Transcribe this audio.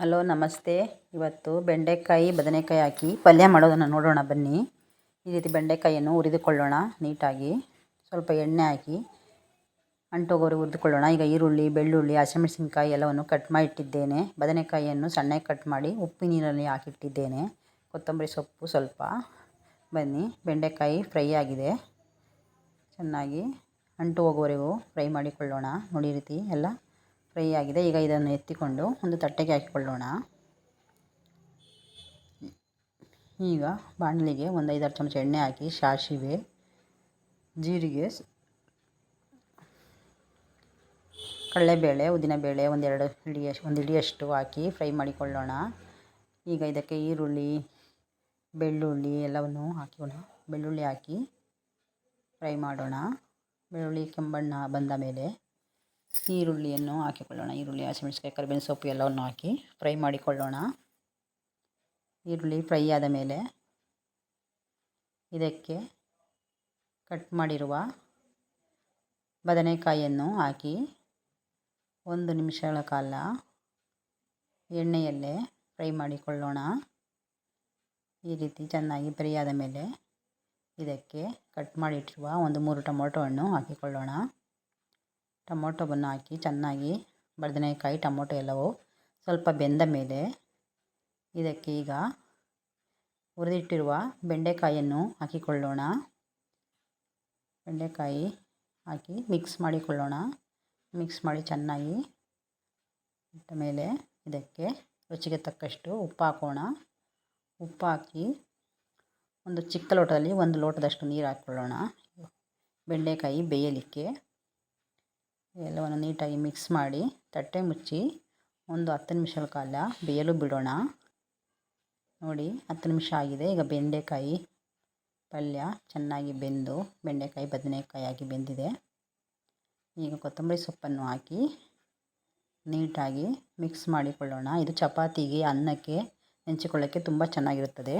Hello, ನಮಸ್ತೆ. ಇವತ್ತು ಬೆಂಡೆಕಾಯಿ, ಬದನೆಕಾಯಿ ಹಾಕಿ ಪಲ್ಯ ಮಾಡೋದನ್ನು ನೋಡೋಣ ಬನ್ನಿ. ಈ ರೀತಿ ಬೆಂಡೆಕಾಯಿಯನ್ನು ಹುರಿದುಕೊಳ್ಳೋಣ ನೀಟಾಗಿ. ಸ್ವಲ್ಪ ಎಣ್ಣೆ ಹಾಕಿ ಅಂಟೋಗೋರು ಹುರಿದುಕೊಳ್ಳೋಣ. ಈಗ ಈರುಳ್ಳಿ, ಬೆಳ್ಳುಳ್ಳಿ, ಹಸಿಮೆಣಸಿನ್ಕಾಯಿ ಎಲ್ಲವನ್ನು ಕಟ್ ಮಾಡಿ ಇಟ್ಟಿದ್ದೇನೆ ಬದನೆಕಾಯಿಯನ್ನು ಸಣ್ಣಗೆ ಕಟ್ ಮಾಡಿ ಉಪ್ಪು ನೀರಲ್ಲಿ ಹಾಕಿಟ್ಟಿದ್ದೇನೆ. ಕೊತ್ತಂಬರಿ ಸೊಪ್ಪು ಸ್ವಲ್ಪ. ಬನ್ನಿ, ಬೆಂಡೆಕಾಯಿ ಫ್ರೈ ಆಗಿದೆ. ಚೆನ್ನಾಗಿ ಅಂಟು ಹೋಗೋವರೆಗೂ ಫ್ರೈ ಮಾಡಿಕೊಳ್ಳೋಣ. ನೋಡಿ ರೀತಿ ಎಲ್ಲ ಫ್ರೈ ಆಗಿದೆ. ಈಗ ಇದನ್ನು ಎತ್ತಿಕೊಂಡು ಒಂದು ತಟ್ಟೆಗೆ ಹಾಕಿಕೊಳ್ಳೋಣ. ಈಗ ಬಾಣಲಿಗೆ ಒಂದು ಐದಾರು ಚಮಚ ಎಣ್ಣೆ ಹಾಕಿ ಸಾಸಿವೆ ಜೀರಿಗೆ, ಕಡಲೆಬೇಳೆ, ಉದ್ದಿನಬೇಳೆ ಒಂದೆರಡು ಹಿಡಿಯಷ್ಟು ಒಂದು ಹಿಡಿಯಷ್ಟು ಹಾಕಿ ಫ್ರೈ ಮಾಡಿಕೊಳ್ಳೋಣ. ಈಗ ಇದಕ್ಕೆ ಈರುಳ್ಳಿ, ಬೆಳ್ಳುಳ್ಳಿ ಎಲ್ಲವನ್ನು ಹಾಕೋಣ ಬೆಳ್ಳುಳ್ಳಿ ಹಾಕಿ ಫ್ರೈ ಮಾಡೋಣ. ಬೆಳ್ಳುಳ್ಳಿ ಕೆಂಬಣ್ಣ ಬಂದ ಮೇಲೆ ಈರುಳ್ಳಿಯನ್ನು ಹಾಕಿಕೊಳ್ಳೋಣ. ಈರುಳ್ಳಿ ಹಸಿಮೆಣಸಿಕಾಯಿ ಕರಿಬೇವಿನ ಸೊಪ್ಪು ಎಲ್ಲವನ್ನು ಹಾಕಿ ಫ್ರೈ ಮಾಡಿಕೊಳ್ಳೋಣ. ಈರುಳ್ಳಿ ಫ್ರೈ ಆದ ಮೇಲೆ ಇದಕ್ಕೆ ಕಟ್ ಮಾಡಿರುವ ಬದನೆಕಾಯಿಯನ್ನು ಹಾಕಿ ಒಂದು ನಿಮಿಷಗಳ ಕಾಲ ಎಣ್ಣೆಯಲ್ಲೇ ಫ್ರೈ ಮಾಡಿಕೊಳ್ಳೋಣ. ಈ ರೀತಿ ಚೆನ್ನಾಗಿ ಫ್ರೈ ಆದ ಮೇಲೆ ಇದಕ್ಕೆ ಕಟ್ ಮಾಡಿಟ್ಟಿರುವ ಒಂದು ಮೂರು ಟೊಮೊಟೊ ಹಣ್ಣು ಹಾಕಿಕೊಳ್ಳೋಣ. ಟೊಮೊಟೊವನ್ನು ಹಾಕಿ ಚೆನ್ನಾಗಿ ಬದನೆಕಾಯಿ ಟೊಮೊಟೊ ಎಲ್ಲವೂ ಸ್ವಲ್ಪ ಬೆಂದ ಮೇಲೆ ಇದಕ್ಕೆ ಈಗ ಹುರಿದಿಟ್ಟಿರುವ ಬೆಂಡೆಕಾಯಿಯನ್ನು ಹಾಕಿಕೊಳ್ಳೋಣ. ಬೆಂಡೆಕಾಯಿ ಹಾಕಿ ಮಿಕ್ಸ್ ಮಾಡಿಕೊಳ್ಳೋಣ. ಮಿಕ್ಸ್ ಮಾಡಿ ಚೆನ್ನಾಗಿ ಇಟ್ಟ ಮೇಲೆ ಇದಕ್ಕೆ ರುಚಿಗೆ ತಕ್ಕಷ್ಟು ಉಪ್ಪು ಹಾಕೋಣ. ಉಪ್ಪು ಹಾಕಿ ಒಂದು ಚಿಕ್ಕ ಲೋಟದಲ್ಲಿ ಒಂದು ಲೋಟದಷ್ಟು ನೀರು ಹಾಕ್ಕೊಳ್ಳೋಣ. ಬೆಂಡೆಕಾಯಿ ಬೇಯಲಿಕ್ಕೆ ಎಲ್ಲವನ್ನು ನೀಟಾಗಿ ಮಿಕ್ಸ್ ಮಾಡಿ ತಟ್ಟೆ ಮುಚ್ಚಿ ಒಂದು ಹತ್ತು ನಿಮಿಷಗಳ ಕಾಲ ಬೇಯಲು ಬಿಡೋಣ. ನೋಡಿ, ಹತ್ತು ನಿಮಿಷ ಆಗಿದೆ. ಈಗ ಬೆಂಡೆಕಾಯಿ ಪಲ್ಯ ಚೆನ್ನಾಗಿ ಬೆಂದು, ಬೆಂಡೆಕಾಯಿ, ಬದನೆಕಾಯಿ ಆಗಿ ಬೆಂದಿದೆ. ಈಗ ಕೊತ್ತಂಬರಿ ಸೊಪ್ಪನ್ನು ಹಾಕಿ ನೀಟಾಗಿ ಮಿಕ್ಸ್ ಮಾಡಿಕೊಳ್ಳೋಣ. ಇದು ಚಪಾತಿಗೆ, ಅನ್ನಕ್ಕೆ, ನೆಂಚಿಕೊಳ್ಳೋಕ್ಕೆ ತುಂಬ ಚೆನ್ನಾಗಿರುತ್ತದೆ.